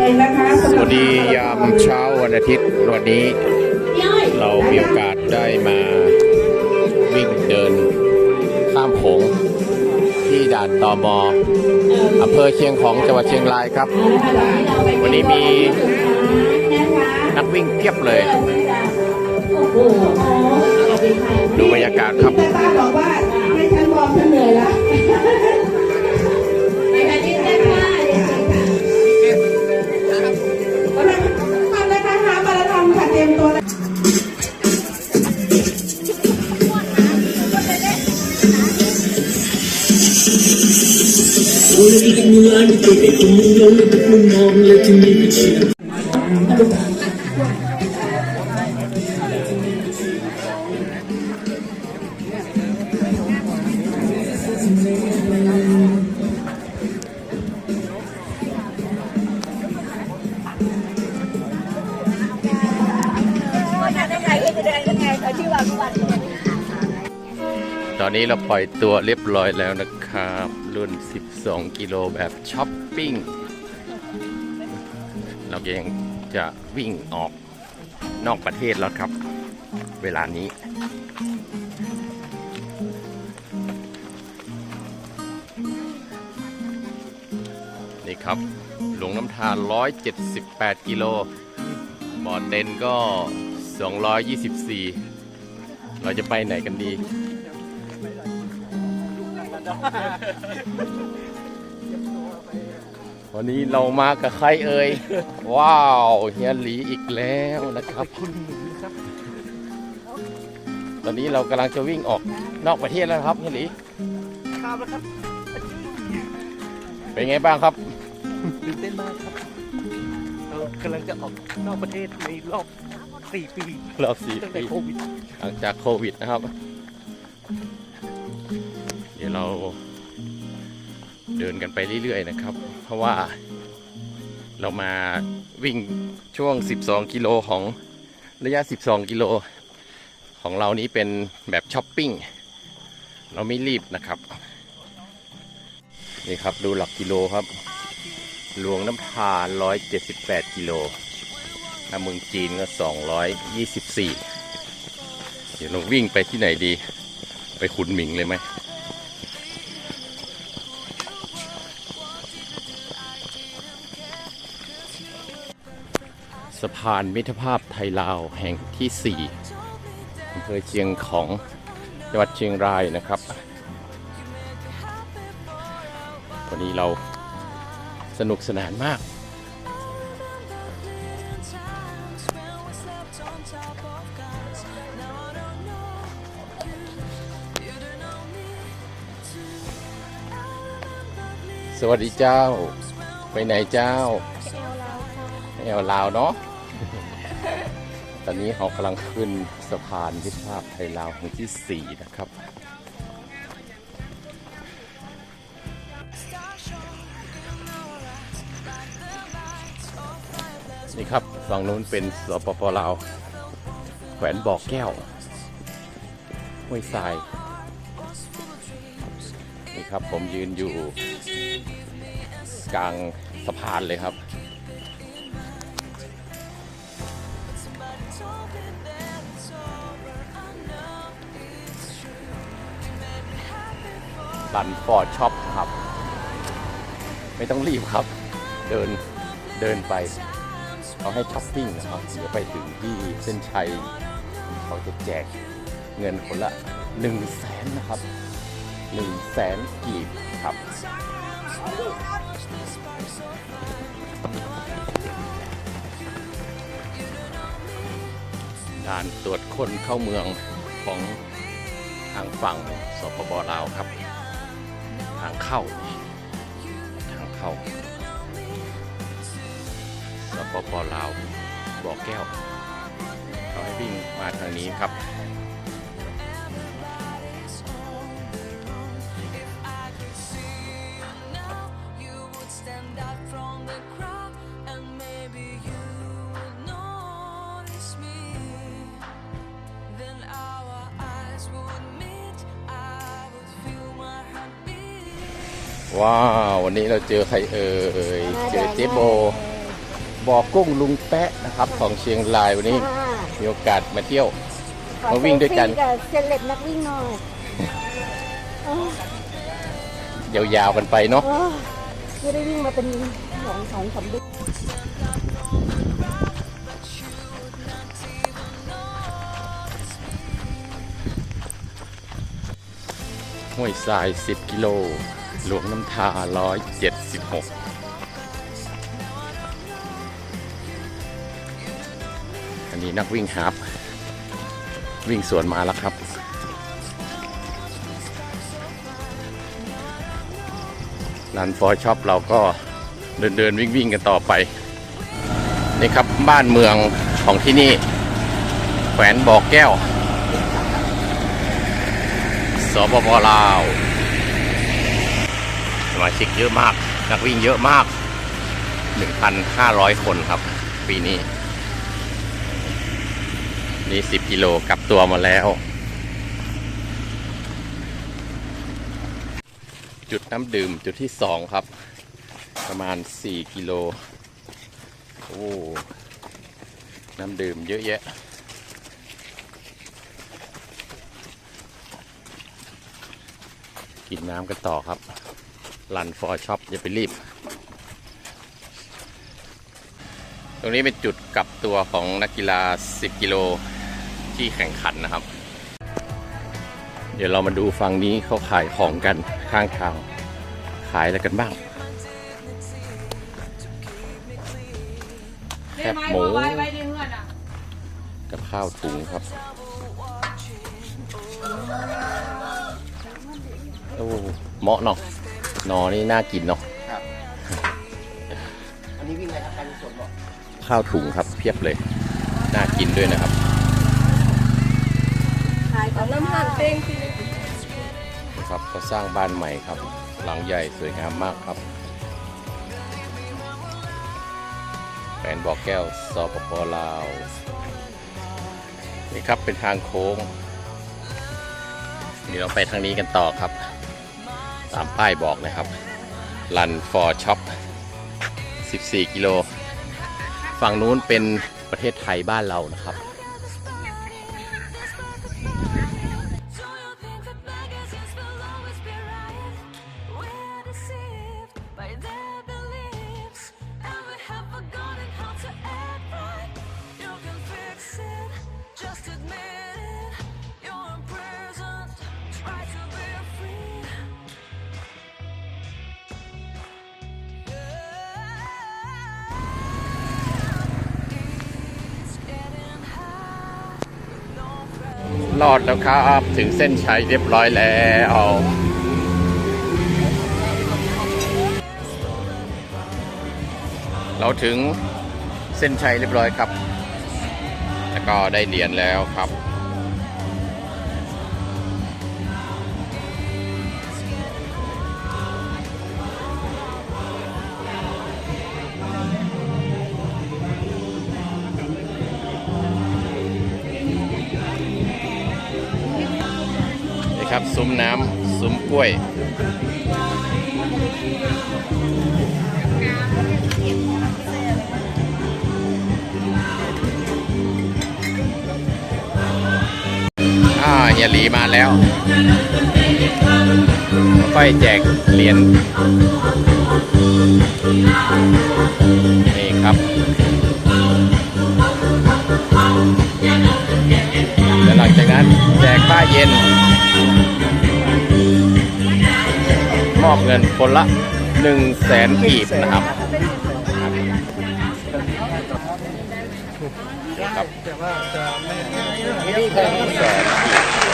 เลยนะคะสวัสดียามเช้าวันอาทิตย์วันนี้ เรามีโอกาสได้มาวิ่งเดินข้ามโขงที่ด่านตอมออำเภอเชียงของจังหวัดเชียงรายครับ วันนี้มีนักวิ่งเพียบเลย ดูบรรยากาศครับแต่ป้าบอกว่าให้ฉันมองฉันเหนื่อยล้ว ตอนนี้เราปล่อยตัวเรียบร้อยแล้วนะครับ รุ่น 12 กิโลแบบช้อปปิ้ง เรายังจะวิ่งออกนอกประเทศแล้วครับ เวลานี้ นี่ครับ หลวงน้ำทาน 178 กิโลบอดเดนก็ 224 เราจะไปไหนกันดี วันนี้เรามากับใครเอ่ย ว้าวเฮียหลีอีกแล้วนะครับ ตอนนี้เรากำลังจะวิ่งออกนอกประเทศแล้วครับเฮียหลีครับแล้วครับเป็นไงบ้างครับตื่นเต้นมากครับ เรากำลังจะออกนอกประเทศในรอบ4ปีรอบสี่ตั้งแต่ปีโควิดหลังจากโควิดนะครับ เราเดินกันไปเรื่อย ๆ นะครับ เพราะว่าเรามาวิ่งช่วง 12 กิโลของระยะ 12 กิโล ของเรานี้เป็นแบบช้อปปิ้ง เราไม่รีบนะครับ นี่ครับดูหลักกิโลครับ หลวงน้ำทา178 กิโลน้ำเมืองจีนก็ 224 เดี๋ยวเราวิ่งไปที่ไหนดี ไปขุนหมิงเลยไหม สะพานมิตรภาพไทยลาวแห่งที่ 4อำเภอเชียงของจังหวัดเชียงรายนะครับวันนี้เราสนุกสนานมาก สวัสดีเจ้า ไปไหนเจ้าแอวลาวเนาะ ตอนนี้เขากำลังขึ้นสะพานมิตรภาพไทยลาวแห่งที่ 4 นะครับ นี่ครับฝั่งนู้นเป็นสปปลาว แขวนบ่อกแก้วห้วยทราย นี่ครับผมยืนอยู่กลางสะพานเลยครับ รันฟอร์ดช็อปครับ ไม่ต้องรีบครับ เดินเดินไปเขาให้ช้อปปิ้งนะครับเดี๋ยวไปถึงที่เส้นชัยเขาจะแจกเงินคนละ1นึ่งแสนนะครับ1นึ่งแสนกีบครับด่านตรวจคนเข้าเมืองของทางฝั่งสปปลาวครับ เข้า ทางเข้าสปปลาวบ่อแก้ว เขาให้วิ่งมาทางนี้ครับ ว้าว วันนี้เราเจอใครเอ่ยเจอเจ๊โบบ่อกุ้งลุงแปะนะครับ ของเชียงรายวันนี้มีโอกาสมาเที่ยวมาวิ่งด้วยกันกับเซเลบนักวิ่งหน่อยยาวๆกันไปเนาะเออไม่ได้วิ่งมาเป็นสองสองสามเดือนห้วยทราย 10 กิโล หลวงน้ำทา 176อันนี้นักวิ่งฮาร์ปวิ่งสวนมาแล้วครับรันฟอร์ช็อปเราก็เดินเดินวิ่งวิ่งกันต่อไป นี่ครับบ้านเมืองของที่นี่ แขวนบ่อแก้ว สปปลาว มาชิกเยอะมาก นักวิ่งเยอะมาก 1,500 คนครับ ปีนี้ นี่ 10 กิโลกลับตัวมาแล้ว จุดน้ำดื่มจุดที่ 2 ครับ ประมาณ 4 กิโล โอ้ น้ำดื่มเยอะแยะกินน้ำกันต่อครับ รันฟอร์ช็อปอย่าไปรีบ ตรงนี้เป็นจุดกลับตัวของนักกีฬา 10 กิโลที่แข่งขันนะครับ เดี๋ยวเรามาดูฝั่งนี้เขาขายของกันข้างทางขายอะไรกันบ้างแคบหมูกับข้าวถุงครับโอ้เหมาะเนาะ นอนี่น่ากินเนาะอันนี้วิ่งอะไรครับการสวนบอกข้าวถุงครับเพียบเลย น่ากินด้วยนะครับขายของน้ำมันเป้งที่นะครับก็สร้างบ้านใหม่ครับ หลังใหญ่สวยงามมากครับแผนบอกแก้วสปปลาว นี่ครับเป็นทางโค้ง เดี๋ยวเราไปทางนี้กันต่อครับ ตามป้ายบอกนะครับ Run for Shop 14 กิโล ฝั่งนู้นเป็นประเทศไทยบ้านเรานะครับ รอดแล้วครับ ถึงเส้นชัยเรียบร้อยแล้วเราถึงเส้นชัยเรียบร้อยครับ แล้วก็ได้เหรียญแล้วครับ ครับซุ้มน้ำซุ้มกล้วย อ่าเฮียหลีมาแล้วค่อยแจกเหรียญนี่ครับ นั้นแจกป้าเย็น มอบเงินคนละ1 0 0 0 0แสนกีบนะครับครับแต่ว่าจะไม่แสนกีบ